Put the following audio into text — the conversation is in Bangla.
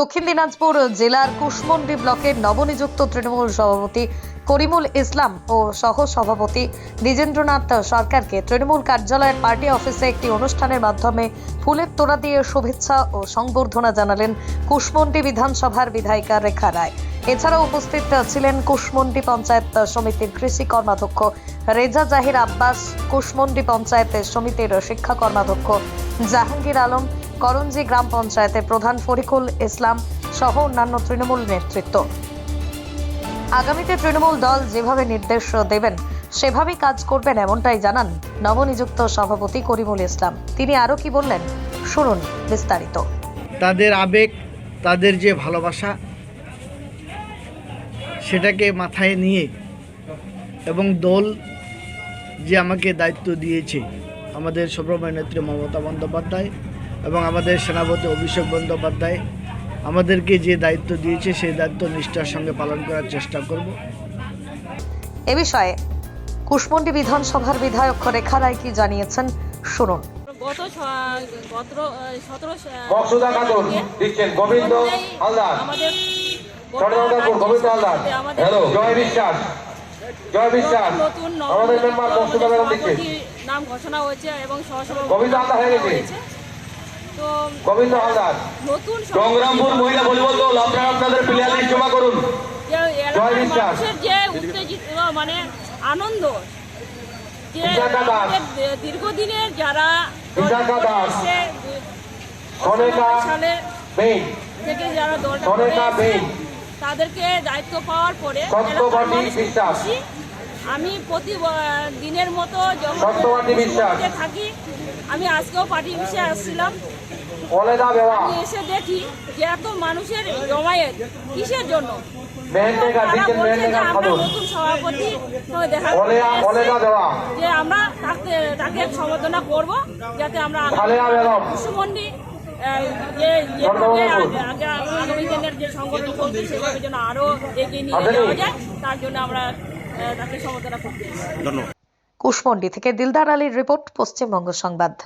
দক্ষিণ দিনাজপুর জেলার কুশমন্ডি ব্লকের নবনিযুক্ত তৃণমূল সভাপতি করিমুল ইসলাম ও সহ সভাপতি দ্বিজেন্দ্রনাথ সরকারকে তৃণমূল কার্যালয়ের পার্টি অফিসে একটি অনুষ্ঠানের মাধ্যমে ফুলের তোড়া দিয়ে শুভেচ্ছা ও সংবর্ধনা জানালেন কুশমন্ডি বিধানসভার বিধায়িকা রেখা রায়। এছাড়াও উপস্থিত ছিলেন কুশমন্ডি পঞ্চায়েত সমিতির কৃষি কর্মাধ্যক্ষ রেজা জাহির আব্বাস, কুশমন্ডি পঞ্চায়েত সমিতির শিক্ষা কর্মাধ্যক্ষ জাহাঙ্গীর আলম করঞ্জি গ্রাম পঞ্চায়েতের প্রধান ফরিকুল ইসলাম সহ অন্যান্য তৃণমূল নেতৃত্ব। আগামীতে তৃণমূল দল যেভাবে নির্দেশ দেবেন, সেভাবেই কাজ করবেন এমনটাই জানান নবনিযুক্ত সভাপতি করিমুল ইসলাম। তিনি আরও কি বললেন, শুনুন বিস্তারিত। তাদের আবেগ, তাদের যে ভালোবাসা, সেটাকে মাথায় নিয়ে এবং দল যে আমাকে দায়িত্ব দিয়েছে, আমাদের সর্বময় নেত্রী মমতা বন্দ্যোপাধ্যায় এবং আমাদের সেনাপতি অভিষেক বন্দ্যোপাধ্যায় আমাদেরকে যে দায়িত্ব দিয়েছে সেই দায়িত্ব নিষ্ঠার সঙ্গে পালন করার চেষ্টা করব। এ বিষয়ে কুশমন্ডি বিধানসভার বিধায়ক রেখা রায় কি জানিয়েছেন শুনুন। গত সতেরো নতুন নাম ঘোষণা হয়েছে এবং হয়ে গেছে। হয়েছে। গোবিন্দ হালদার নতুন সংগ্রামপুর মহিলা ভলিবল দল আপনারা আপনাদের প্লেয়ার লিস্ট জমা করুন। জয় বিশ্বাস। যে উত্তেজিত মানে আনন্দ দীর্ঘদিনের যারা থেকে যারা তাদেরকে দায়িত্ব পাওয়ার পরে। আমি প্রতি দিনের মতো যখন থাকি আমি আজকেও পার্টি অফিসে আসছিলাম। আমি এসে দেখি যে এত মানুষের জমায়েত কিসের জন্য? নতুন সভাপতি দেখা যে আমরা তাকে তাকে সম্বোধনা করব যাতে আমরা আহ, যে আগামী দিনের সংগঠন চলছে সেভাবে যেন আরও এগিয়ে নিয়ে যাওয়া যায় তার জন্য আমরা তাকে সম্বোধনা করতে এসেছি। কুশমন্ডি থেকে দিলদার আলীর রিপোর্ট পশ্চিমবঙ্গ সংবাদ।